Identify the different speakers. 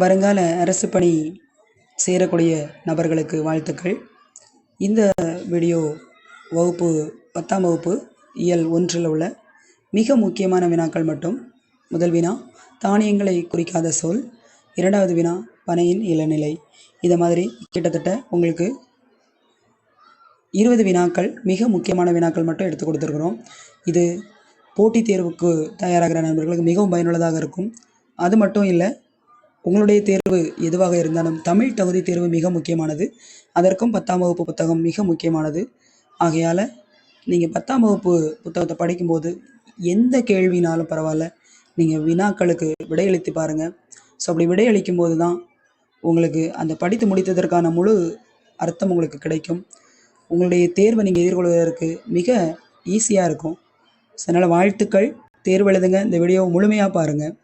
Speaker 1: வருங்கால அரசு பணி சேரக்கூடிய நபர்களுக்கு வாழ்த்துக்கள். இந்த வீடியோ வகுப்பு பத்தாம் வகுப்பு இயல் ஒன்றில் உள்ள மிக முக்கியமான வினாக்கள் மட்டும். முதல் வினா தானியங்களை குறிக்காத சொல். இரண்டாவது வினா பனையின் இளநிலை. இதை மாதிரி கிட்டத்தட்ட உங்களுக்கு இருபது வினாக்கள் மிக முக்கியமான வினாக்கள் மட்டும் எடுத்து கொடுத்துருக்குறோம். இது போட்டித் தேர்வுக்கு தயாராகிற நண்பர்களுக்கு மிகவும் பயனுள்ளதாக இருக்கும். அது மட்டும் இல்லை உங்களுடைய தேர்வு எதுவாக இருந்தாலும் தமிழ் தகுதி தேர்வு மிக முக்கியமானது. அதற்கும் பத்தாம் வகுப்பு புத்தகம் மிக முக்கியமானது. ஆகையால் நீங்கள் பத்தாம் வகுப்பு புத்தகத்தை படிக்கும்போது எந்த கேள்வினாலும் பரவாயில்ல. நீங்கள் வினாக்களுக்கு விடையளித்து பாருங்கள் ஸோ அப்படி விடையளிக்கும் போது தான் உங்களுக்கு அந்த படித்து முடித்ததற்கான முழு அர்த்தம் உங்களுக்கு கிடைக்கும். உங்களுடைய தேர்வை நீங்கள் எதிர்கொள்வதற்கு மிக ஈஸியாக இருக்கும். ஸோ அதனால் வாழ்த்துக்கள். தேர்வு எழுதுங்க. இந்த வீடியோவை முழுமையாக பாருங்கள்